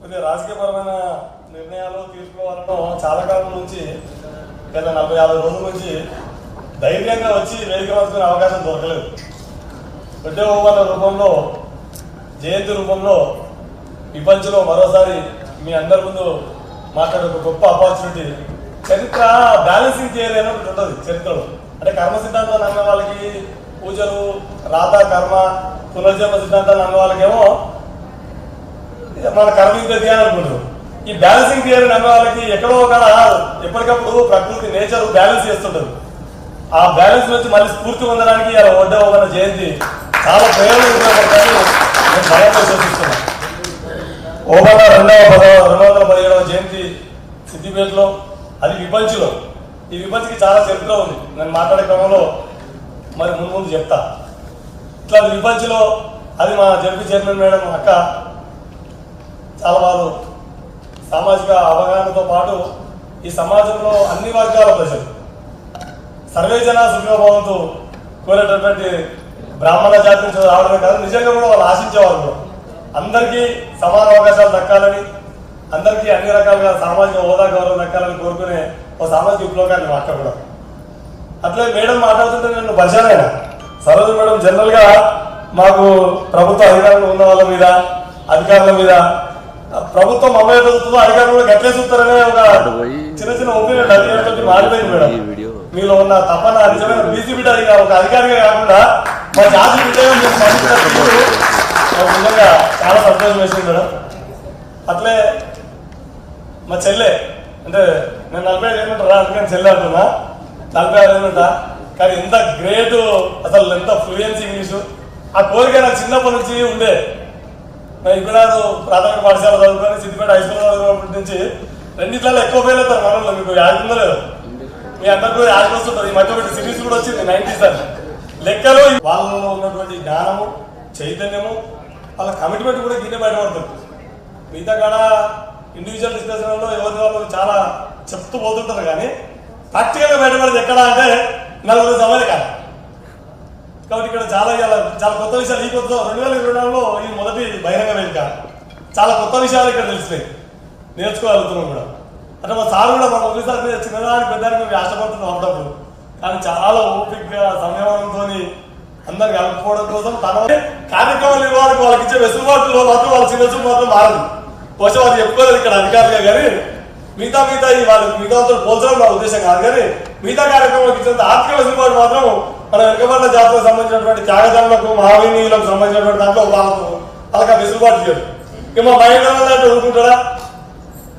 కొద్దిగా రాజకీయపరమైన నిర్ణయాలు తీసుకోవాలనో చాలా కాలం నుంచి గత నలభై యాభై రోజుల నుంచి ధైర్యంగా వచ్చి వేదిక మార్చుకునే అవకాశం దొరకలేదు. బిడ్డ రూపంలో జయంతి రూపంలో ప్రపంచంలో మరోసారి మీ అందరి ముందు మాట్లాడే ఒక గొప్ప ఆపర్చునిటీ చరిత్ర బ్యాలెన్సింగ్ చేయలేని ఒకటి ఉంటుంది చరిత్రలో. అంటే కర్మ సిద్ధాంతాన్ని అన్న వాళ్ళకి పూజలు రాత కర్మ పునర్జన్మ సిద్ధాంతాలు అన్న వాళ్ళకేమో మన కర్మ యుద్ధ అనుకుంటారు ఈ బ్యాలెన్సింగ్ థియరీ నమ్మే వాళ్ళకి ఎక్కడో ఒక ఎప్పటికప్పుడు ప్రకృతి నేచర్ బ్యాలెన్స్ చేస్తుంటారు ఆ బ్యాలెన్స్ నుంచి మళ్ళీ స్ఫూర్తి పొందడానికి ఇలా వడ్డ ఒక జయంతి చాలా ప్రయోజనం నేను బలంగా విశ్వసిస్తున్నాను ఓబన్న రెండవ పదవ రెండు వందల పదిహేడవ జయంతి సిద్దిపేటలో అది విపంచిలో. ఈ విపంచికి చాలా చరిత్ర ఉంది. నేను మాట్లాడే క్రమంలో మరి ముందు ముందు చెప్తా. ఇట్లా విపంచిలో అది మా జడ్పీ చైర్మన్ మేడం అక్క చాలా వారు సామాజిక అవగాహనతో పాటు ఈ సమాజంలో అన్ని వర్గాల ప్రజలు సర్వే జన సుఖభావంతో కోరేటటువంటి బ్రాహ్మణ జాతి నుంచి రావడమే కాదు నిజంగా కూడా వాళ్ళు ఆశించేవాళ్ళు కూడా. అందరికీ సమాన అవకాశాలు దక్కాలని అందరికీ అన్ని రకాలుగా సామాజిక హోదా గౌరవం దక్కాలని కోరుకునే ఒక సామాజిక విప్లవకాన్ని మాట అట్లే మేడం మాట్లాడుతుంటే నేను పరిచయమైన సరోజ మేడం జనరల్గా మాకు ప్రభుత్వ అధికారంలో ఉన్న వాళ్ళ మీద అధికారుల మీద ప్రభుత్వం అమ్మాయి చదువుతుందో అధికారులు కూడా గట్లే చూస్తారనే ఒక చిన్న చిన్న ఒపీనియన్ అధికారులతో మారిపోయింది మేడం. మీలో ఉన్న తపన నిజమైన బీసీ బిడ్డ ఒక అధికారిగా కాకుండా మా జాతి బిడ్డగా నాకు నిజంగా చాలా సంతోషం వేసింది మేడం. అట్లే మా చెల్లె అంటే నేను నలభై ఐదు ఏమంటారా అందుకని చెల్లె అంటున్నా. నలభై ఐదు ఏమంటా కానీ ఎంత గ్రేట్ అసలు ఎంత ఫ్లూయెన్సీ ఇంగ్లీషు ఆ కోరిక నాకు చిన్నప్పటి నుంచి ఉండే. నేను ఇప్పుడు ప్రాథమిక పాఠశాల చదువుకొని సిద్దిపేట హై స్కూల్ చదువుకున్నప్పటి నుంచి రెండిట్లలో ఎక్కువ ఫెయిల్ అవుతారు మనలో మీకు యాజ్ ఉందో లేదు మీ అందరికీ యాజ్ వస్తుంటుంది ఈ మధ్య ఒకటి సిరీస్ కూడా వచ్చింది నైన్టీస్ అని లెక్కలో వాళ్ళలో ఉన్నటువంటి జ్ఞానము చైతన్యము వాళ్ళ కమిట్మెంట్ కూడా గిన్నె బయటపడుతుంది. మిగతా కాడ ఇండివిజువల్ డిస్కషన్లో ఎవరి వాళ్ళు చాలా చెప్తూ పోతుంటారు కానీ ప్రాక్టికల్గా బయటపడేది ఎక్కడ అంటే నలుగురు సమయం కాదు కాబట్టి ఇక్కడ చాలా చాలా కొత్త విషయాలు ఈ కొత్త రెండు వేల ఇరవై నాలుగులో ఈ మొదటి బహిరంగ వేదిక. చాలా కొత్త విషయాలు ఇక్కడ తెలిసినాయి నేర్చుకోగలుగుతున్నాం కూడా. అంటే మా సార్ కూడా మా మొదటి సార్ మీద చిన్నదాని పెద్దానికి మేము ఆశపడుతున్నాం అప్పుడప్పుడు. కానీ చాలా ఓపికగా సంయమనంతో అందరికి కలుపుకోవడం కోసం తన కార్యక్రమాలు ఇవ్వడానికి వాళ్ళకి ఇచ్చే వెసులుబాటులో మాత్రం వాళ్ళ చిన్న చూపు మాత్రం మారదు. బహుశా వాళ్ళు చెప్పుకోలేదు ఇక్కడ అధికారులుగా కానీ మిగతా మిగతా ఈ వాళ్ళు మిగతా పోల్చడం నా ఉద్దేశం కాదు కానీ మిగతా కార్యక్రమాలకు ఇచ్చినంత ఆర్థిక వెసులుబాటు మాత్రం మన వెనుకబడిన జాతులకు సంబంధించినటువంటి త్యాగదానులకు మహావినీయులకు సంబంధించినటువంటి దాంట్లో వాళ్ళకు వాళ్ళకి ఆ వెసులుబాటు లేదు. ఇక మా మహిళ అంటే ఊరుకుంటాడా?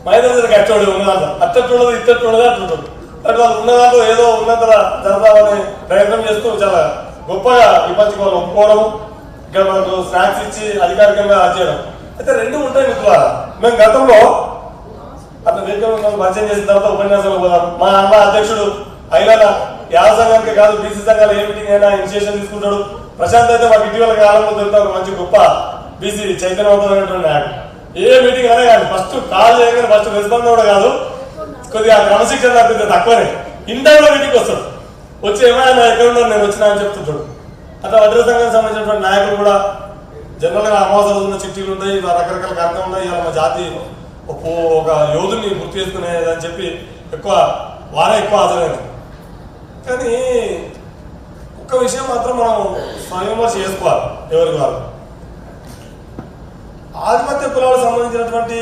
మైదానికి అట్టోడు ఉన్నదంట. అట్టట్టున్నది ఇట్టట్టున్నది అంటుంటాడు అంటే వాళ్ళు ఉన్నదాంట్లో ఏదో ఉన్నంత జరదామని ప్రయత్నం చేస్తూ చాలా గొప్పగా విపంచుకోవాలి ఒప్పుకోవడం ఇక్కడ మనకు స్నాక్స్ ఇచ్చి అధికారికంగా చేయడం. అయితే రెండు ఉంటాయి మిత్రులారా మేము గతంలో అతను వేదిక పరిచయం చేసిన తర్వాత ఉపన్యాసాలు పోదాం. మా అన్న అధ్యక్షుడు అయినా యాద సంఘానికి కాదు బీసీ సంఘాలు ఏ మీటింగ్ అయినా ఇనిషియేషన్ తీసుకుంటాడు. ప్రశాంత్ అయితే మాకు ఇటీవల కాలంలో దొరికితే ఒక మంచి గొప్ప బీసీ చైతన్యవంతమైనటువంటి నాయకుడు. ఏ మీటింగ్ అయినా కానీ ఫస్ట్ కాల్ చేయగానే ఫస్ట్ రెస్పాండ్ కూడా కాదు. కొద్దిగా క్రమశిక్షణ తప్పితే తక్కువనే. ఇంటర్లో మీటింగ్ వస్తాడు. వచ్చి ఏమైనా ఎక్కడ ఉన్నారు నేను వచ్చినా అని చెప్తుంటాడు. అట్లా వడ్ర సంఘానికి సంబంధించినటువంటి నాయకులు కూడా జనరల్గా అమావాస ఉన్న చిట్టీలు ఉన్నాయి ఇలా రకరకాల కార్యక్రమాలు ఉన్నాయి ఇలా మా జాతి ఒక యోధుని గుర్తు చేసుకునేది అని చెప్పి ఎక్కువ వారే ఎక్కువ హాజరైంది కానీ ఒక్క విషయం మాత్రం మనం స్వయంవర్శ చేసుకోవాలి ఎవరికి వారు ఆధిపత్య కులాలకు సంబంధించినటువంటి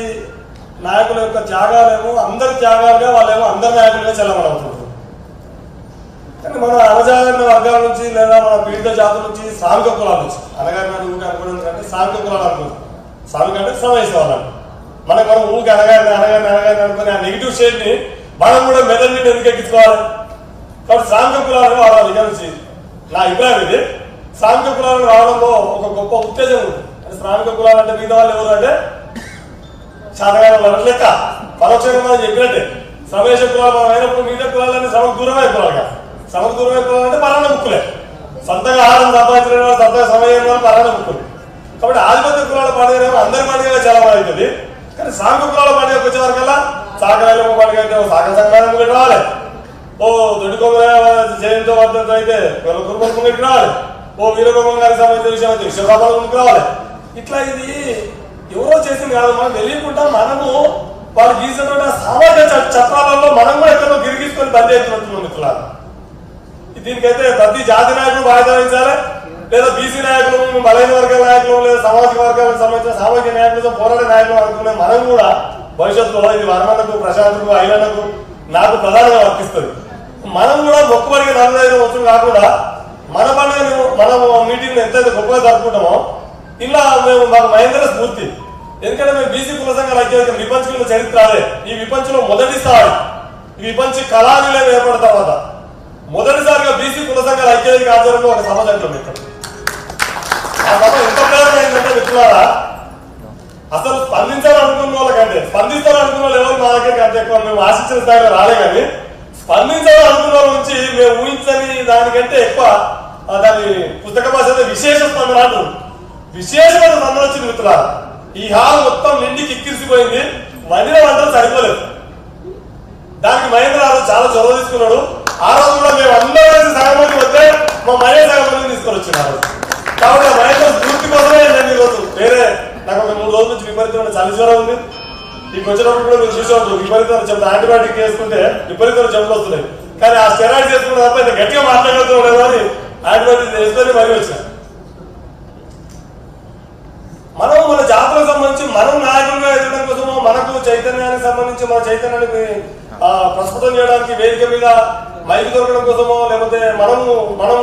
నాయకుల యొక్క త్యాగాలేమో అందరి త్యాగాలుగా వాళ్ళేమో అందరి నాయకులుగా చెల్లమనవుతున్నారు కానీ మన అణజాగరణ వర్గాల నుంచి లేదా మన పీడిత జాతుల నుంచి సాంఘిక కులాల నుంచి అనగారిన ఊరికి అనుకోవడం కంటే కులాలు అనుకుంటాం సాంఘిక అంటే శ్రమించే వాళ్ళని మనకు మనం ఊరికి అనగారిన అనగారిన అనగారిన అనుకుని ఆ నెగిటివ్ షేడ్ని మనం కూడా మెదడు నుండి ఎందుకు ఎక్కించుకోవాలి? కాబట్టి శ్రామిక కులాలను వాడాలి కలిసి నా అభిప్రాయం ఇది. శ్రామిక కులాలను రావడంలో ఒక గొప్ప ఉత్తేజం ఉంది. అంటే శ్రామిక కులాలు అంటే మిగతా వాళ్ళు ఎవరు అంటే శాతకాలం లెక్క. పరోక్షంగా మనం చెప్పినట్టే. శ్రమేశ కులాలు మనం అయినప్పుడు మిగతా కులాలన్నీ శ్రమకు దూరమే కులాలు కాదు. శ్రమకు దూరమే కులాలు అంటే పరాణ ముక్కులే. సొంతంగా ఆహారం సంపాదించిన వాళ్ళు సొంతంగా సమయం వాళ్ళు పరాణ ముక్కులు. కాబట్టి ఆధిపత్య కులాల పండుగ అందరి పండుగ చాలా బాగుంటుంది కానీ శ్రామిక కులాల పండుగకి వచ్చే వరకల్లా సాగరాయలమ్మ పండుగ అయితే సాగర సంక్రాంతి రావాలి ఓ దొడ్డుకొమ్మ జయంతో వర్ధంతో అయితే కుటుంబం రావాలి ఓ వీరగొమ్మ గారికి సంబంధించిన విషయం అయితే విశ్వరాబాల రావాలి ఇట్లా ఇది ఎవరో చేసింది కాదు మనం తెలియకుండా మనము వాళ్ళు గీసినటువంటి సామాజిక చట్టాలలో మనం కూడా ఎక్కడో గిరిగించుకొని బంద్ ఇట్లా మిత్రులారా. దీనికైతే ప్రతి జాతి నాయకులు బాధ్యత లేదా బీసీ నాయకులు బలైన వర్గాల నాయకులు లేదా సామాజిక వర్గాలకు సంబంధించిన సామాజిక నాయకులతో పోరాడే నాయకులు అనుకునే మనం కూడా భవిష్యత్తులో ఇది వర్మలకు ప్రశాంత్కు ఐలన్నకు నాకు ప్రధానంగా వర్తిస్తుంది. మనం కూడా మొక్కుబడికి నలభై వచ్చు కాకుండా మన పండుగను మనం మీటింగ్ ఎంతైతే గొప్పగా జరుపుకుంటామో ఇలా మేము మాకు మహేంద్ర స్ఫూర్తి. ఎందుకంటే మేము బీసీ కుల సంఘాల ఐక్యత విపంచుకున్న చరిత్ర అదే. ఈ విపంచులో మొదటి స్థాయి ఈ విపంచి కళానిలయం ఏర్పడిన తర్వాత మొదటిసారిగా బీసీ కుల సంఘాల ఐక్యతకి ఆధ్వర్యంలో ఒక సభ జరుగుతుంది ఇక్కడ. ఆ సభ ఎంత ప్రేరణమైందంటే మిత్రులారా అసలు స్పందించాలనుకున్న వాళ్ళకంటే స్పందిస్తారనుకున్న వాళ్ళు ఎవరు మా దగ్గరికి అంత ఎక్కువ మేము ఆశించిన స్థాయిలో రాలే కానీ స్పందించడం అందులో నుంచి మేము ఊహించని దానికంటే ఎక్కువ దాని పుస్తక భాషలో విశేష స్పందన విశేషమైన స్పందన వచ్చింది మిత్రులారా. ఈ హాల్ మొత్తం నిండి కిక్కిరిసిపోయింది. మందిరం అందరూ సరిపోలేదు. దానికి మహేంద్ర చాలా చొరవ తీసుకున్నాడు. ఆ రోజు కూడా మేము అందరం కలిసి సగం మంది వస్తే మా మహేంద్ర సగం మంది తీసుకొని వచ్చినారు. రోజు కాబట్టి ఆ మహేంద్ర స్ఫూర్తి కోసమే నేను ఈరోజు వేరే నాకు ఒక మూడు రోజుల నుంచి విపరీతమైన చలి జ్వరం ఉంది. ఈ వచ్చినప్పుడు కూడా మీరు చూసే ఉంటారు విపరీతమైన చెమట యాంటీబయాటిక్ వేసుకుంటే విపరీతమైన చెమటలు వస్తున్నాయి. కానీ ఆ స్టెరాయిడ్ చేసుకున్న తప్ప ఇంత గట్టిగా మాట్లాడగలుగుతున్నాడు అని యాంటీబయాటిక్ వేసుకొని మరీ వచ్చిన మనం మన జాతులకు సంబంధించి మనం నాయకులుగా ఎదగడం కోసమో మనకు చైతన్యానికి సంబంధించి మన చైతన్యానికి ప్రస్ఫుటం చేయడానికి వేదిక మీద మైకి దొరకడం కోసమో లేకపోతే మనము మనం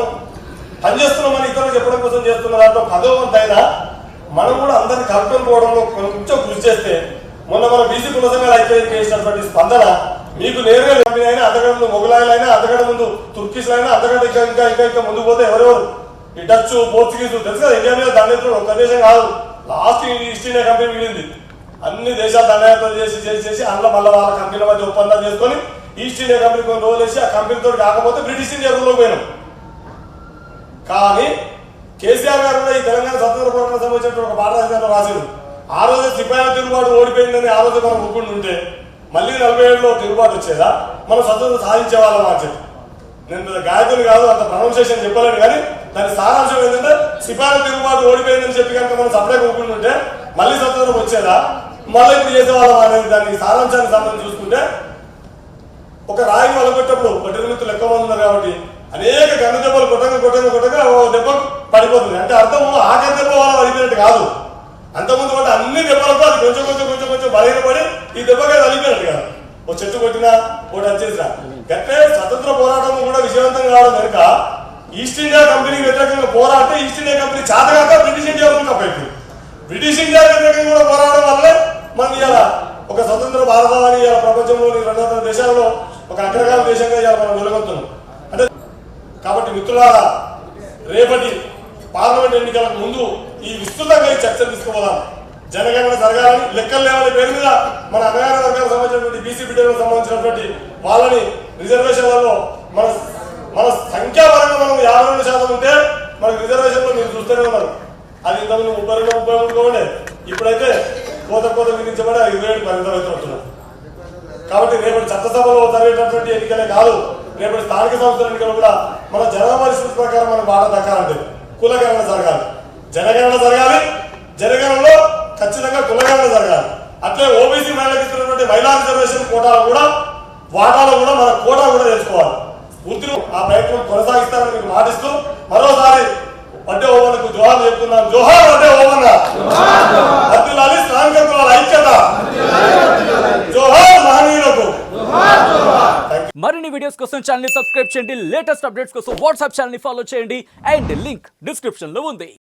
పనిచేస్తున్నామని ఇతరులకు చెప్పడం కోసం చేస్తున్న దాంట్లో పదవంతైనా మనం కూడా అందరిని పోవడంలో కొంచెం కృషి చేస్తే మొన్న మన బీసీ కుల సంఘాల ఐక్యత చేసినటువంటి స్పందన మీకు నేరుగా కంపెనీ అయినా అంతకంటే ముందు మొగులాయిలైనా అంతకంటే ముందు తుర్కిష్లైనా అంతకంటే ఇంకా ఇంకా ఇంకా ఇంకా ముందుకు పోతే ఎవరెవరు? ఈ డచ్ పోర్చుగీస్ తెలుసు కదా ఇండియా మీద దండెత్తుడు ఒక్క దేశం కాదు. లాస్ట్ ఈస్ట్ ఇండియా కంపెనీ మిగిలింది. అన్ని దేశాలు దండయాత్రలు చేసి చేసి చేసి అందులో మళ్ళీ వాళ్ళ కంపెనీల మధ్య ఒప్పందాలు చేసుకొని ఈస్ట్ ఇండియా కంపెనీ కొన్ని రోజులు వేసి ఆ కంపెనీతో కాకపోతే బ్రిటిష్ ఇండియా రూల్లోకి పోయినాం. కానీ కేసీఆర్ గారు కూడా ఈ తెలంగాణ స్వతంత్ర పోరాటం సంబంధించిన ఒక పాట రాశారు ఆ రోజు సిపాయిల తిరుగుబాటు ఓడిపోయిందని ఆ రోజు మనం ఒప్పుకుంటూ ఉంటే మళ్ళీ నలభై ఏడులో తిరుగుబాటు వచ్చేదా? మనం స్వతంత్రం సాధించే వాళ్ళం అని చెప్పి. నేను పెద్ద కాదు అంత ప్రొనౌన్సియేషన్ చెప్పలేను కానీ దాని సారాంశం ఏంటంటే సిపాయిల తిరుగుబాటు ఓడిపోయిందని చెప్పి కనుక మనం సపరేట్ ఒప్పుకుంటుంటే మళ్ళీ స్వతంత్రం వచ్చేదా? మళ్ళీ ఇప్పుడు చేసేవాళ్ళం అనేది దాని సారాంశానికి సంబంధించి చూసుకుంటే ఒక రాయి వలగొట్టప్పుడు పట్టినమిత్తులు ఎక్కువ మంది ఉన్నారు కాబట్టి అనేక గన్న దెబ్బలు కొట్టగా కొట్టగా కొట్టగా ఓ దెబ్బ పడిపోతుంది. అంటే అర్థం ఆఖరి దెబ్బ వాళ్ళు పడిపోయినట్టు కాదు అంతకుముందు కూడా అన్ని దెబ్బలకు అది కొంచెం కొంచెం పడి బలహీనపడి ఈ దెబ్బకి అది అలిపోయినట్టు ఓ చెట్టు కొట్టినా ఒకటి వచ్చేసినా గట్టే స్వతంత్ర పోరాటం కూడా విజయవంతం కావడం కనుక ఈస్ట్ ఇండియా కంపెనీ వ్యతిరేకంగా పోరాడితే ఈస్ట్ ఇండియా కంపెనీ చాతగాక బ్రిటిష్ ఇండియా కప్పైంది బ్రిటిష్ ఇండియా వ్యతిరేకంగా కూడా పోరాడడం వల్లే మనం ఇవాళ ఒక స్వతంత్ర భారతాన్ని ఇవాళ ప్రపంచంలోని రెండు వందల దేశాల్లో ఒక అగ్రగామ దేశంగా ఇవాళ మనం వెలుగొస్తున్నాం అంటే కాబట్టి మిత్రులారా రేపటి పార్లమెంట్ ఎన్నికలకు ముందు ఈ విస్తృతంగా ఈ చర్చలు తీసుకోవాలా జనగణన జరగాలని లెక్కలు లేవని పేరు మీద మన అన్నగారి వర్గాలకు సంబంధించినటువంటి బీసీ బిడ్డలకు సంబంధించినటువంటి వాళ్ళని రిజర్వేషన్లలో మన మన సంఖ్యాపరంగా మనం యాభై రెండు శాతం ఉంటే మనకు రిజర్వేషన్లో మీరు చూస్తూనే ఉన్నారు. అది ఇంతకుముందు ముప్పై రెండు ముప్పై మూడు ఉండే ఇప్పుడైతే కోత కోత విధించబడి ఆ ఇరవై ఏడు పరిమితం అవుతున్నారు కాబట్టి రేపటి చట్టసభలో జరిగేటటువంటి ఎన్నికలే కాదు రేపటి స్థానిక సంస్థల ఎన్నికలు కూడా మన జన పరిస్థితి ప్రకారం మన బాట దక్కాలంటే కులగణన జరగాలి. జనగణన జరగాలి. జనగణనలో ఖచ్చితంగా కులగణన జరగాలి. అట్లే ఓబీసీ మహిళలకు ఇస్తున్నటువంటి మహిళా రిజర్వేషన్ కోటాలు కూడా వాటాలు కూడా మన కోటా కూడా తెలుసుకోవాలి పూర్తిలో ఆ ప్రయత్నం కొనసాగిస్తారని మీకు మాటిస్తూ మరోసారి వడ్డే ఓవన్కు జోహార్ చెప్తున్నాం జోహార్ వడ్డే ఓవన్న అబ్దుల్ స్థానిక ఐక్యత. జోహార్ మహనీయులకు. మరిన్ని వీడియోస్ కోసం ఛానల్ సబ్స్క్రైబ్ చేయండి. లేటెస్ట్ అప్డేట్స్ కోసం వాట్సాప్ ఛానల్ ఫాలో చేయండి. అండ్ లింక్ డిస్క్రిప్షన్లో ఉంది.